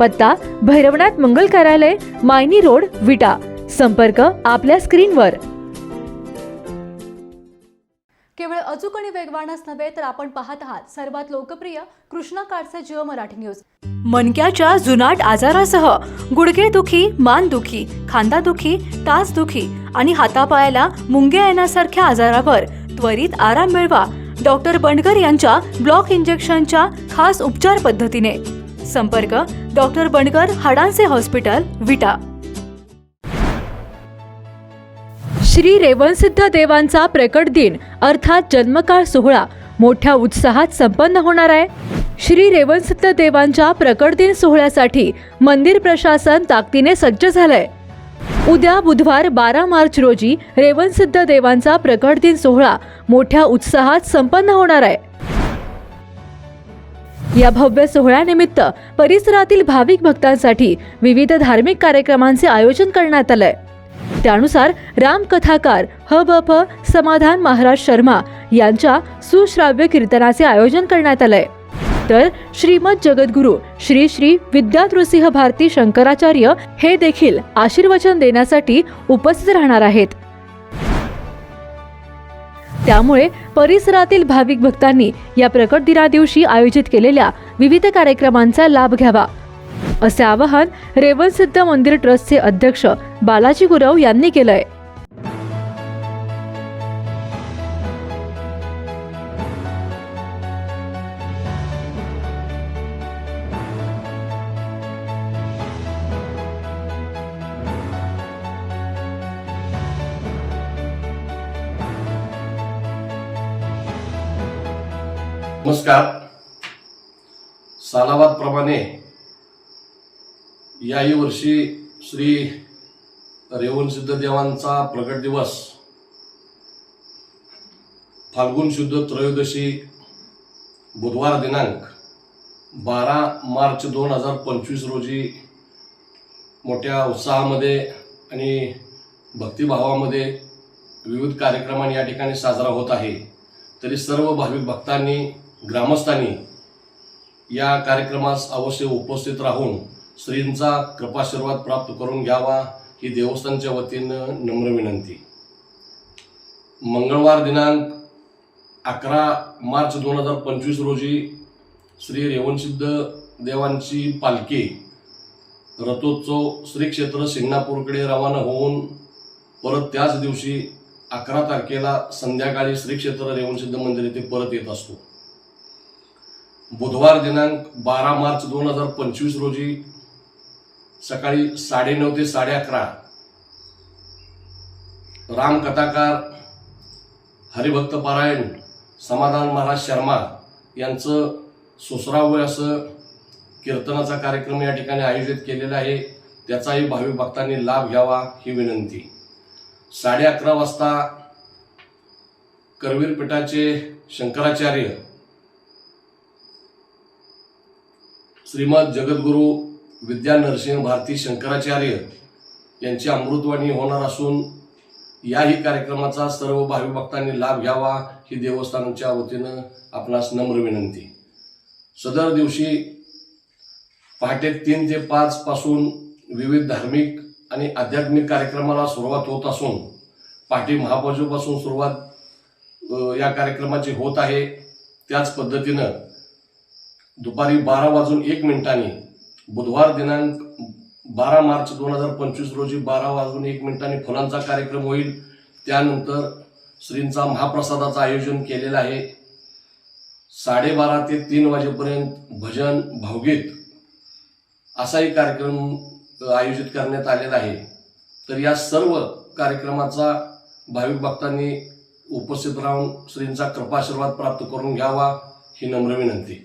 पत्ता भैरवनाथ मंगल कार्यालय मायनी रोड विटा. संपर्क आपल्या स्क्रीनवर. केवळ अचूक आणि वेगवानच नव्हे तर आपण पाहत आहात सर्वात लोकप्रिय कृष्णा काडसे जिओ मराठी न्यूज. मणक्याच्या जुनाट आजारासह गुडघेदुखी मानदुखी खांदादुखी टाचदुखी आणि हातापायाला मुंग्या येण्यासारख्या आजारावर त्वरित आराम मिळवा डॉक्टर बंडकर यांच्या ब्लॉक इंजेक्शनच्या खास उपचार पद्धतीने. संपर्क डॉक्टर बंडकर हाडांचे हॉस्पिटल विटा. श्री रेवणसिद्ध देवांचा प्रकट दिन अर्थात जन्मकाळ सोहळा मोठ्या उत्साहात संपन्न होणार आहे. श्री रेवणसिद्ध देवांच्या प्रकट दिन सोहळ्यासाठी मंदिर प्रशासन ताकदीने सज्ज झालंय. उद्या बुधवार बारा मार्च रोजी रेवणसिद्ध देवांचा प्रकट दिन सोहळा मोठ्या उत्साहात संपन्न होणार आहे. या भव्य सोहळ्यानिमित्त परिसरातील भाविक भक्तांसाठी विविध धार्मिक कार्यक्रमांचे आयोजन करण्यात आलंय. त्यानुसार रामकथाकार ह ब प समाधान महाराज शर्मा यांच्या सुश्राव्य कीर्तनाचे आयोजन करण्यात आलंय. तर श्रीमद जगद्गुरु श्री श्री विद्या नृसिंह भारती शंकराचार्य हे देखील आशीर्वचन देण्यासाठी उपस्थित राहणार आहेत. त्यामुळे परिसरातील भाविक भक्तांनी या प्रकट दिना दिवशी आयोजित केलेल्या विविध कार्यक्रमांचा लाभ घ्यावा. असे आवाहन रेवणसिद्ध मंदिर ट्रस्टचे अध्यक्ष बालाजी गुरव यांनी केलंय. नमस्कार. सालावादप्रमाणे याही वर्षी श्री रेवणसिद्ध देवांचा प्रकट दिवस फाल्गुन शुद्ध त्रयोदशी बुधवार दिनांक बारा मार्च दोन हजार पंचवीस रोजी मोठ्या उत्साहामध्ये आणि भक्तिभावामध्ये विविध कार्यक्रमांनी या ठिकाणी साजरा होत आहे. तरी सर्व भाविक भक्तांनी ग्रामस्थांनी या कार्यक्रमास अवश्य उपस्थित राहून श्रींचा कृपाशीर्वाद प्राप्त करून घ्यावा ही देवस्थानच्या वतीनं नम्र विनंती. मंगळवार दिनांक अकरा मार्च दोन हजार पंचवीस रोजी श्री रेवणसिद्ध देवांची पालखी रथोत्सव श्री क्षेत्र सिंगणापूरकडे रवाना होऊन परत त्याच दिवशी अकरा तारखेला संध्याकाळी श्री क्षेत्र रेवणसिद्ध मंदिर येथे परत येत असतो. बुधवार दिनांक बारा मार्च दोन हजार पंचवीस रोजी सकाळी साडेनऊ ते साडे अकरा. रामकथाकार हरिभक्त पारायण समाधान महाराज शर्मा यांचं सुसरावय असं कीर्तनाचा कार्यक्रम या ठिकाणी आयोजित केलेला आहे. त्याचाही भाविक भक्तांनी लाभ घ्यावा ही विनंती. साडे अकरा वाजता करवीर पीठाचे शंकराचार्य श्रीमद जगद्गुरू विद्या नरसिंह भारती शंकराचार्य यांची अमृतवाणी होणार असून याही कार्यक्रमाचा सर्व भावी भक्तांनी लाभ घ्यावा ही देवस्थानच्या वतीनं आपणास नम्र विनंती. सदर दिवशी पहाटे तीन ते पाच पासून विविध धार्मिक आणि आध्यात्मिक कार्यक्रमाला सुरुवात होत असून पहाटे महापूजेपासून सुरुवात या कार्यक्रमाची होत आहे. त्याच पद्धतीनं दुपारी बारा वाजून एक मिनिटांनी बुधवार दिनांक बारा मार्च दोन हजार पंचवीस रोजी बारा वाजून एक मिनिटांनी फुलांचा कार्यक्रम होईल. त्यानंतर श्रींचा महाप्रसादाचं आयोजन केलेलं आहे. साडेबारा ते तीन वाजेपर्यंत भजन भावगीत असाही कार्यक्रम आयोजित करण्यात आलेला आहे. तर या सर्व कार्यक्रमाचा भाविक भक्तांनी उपस्थित राहून श्रींचा कृपाशीर्वाद प्राप्त करून घ्यावा ही नम्र विनंती.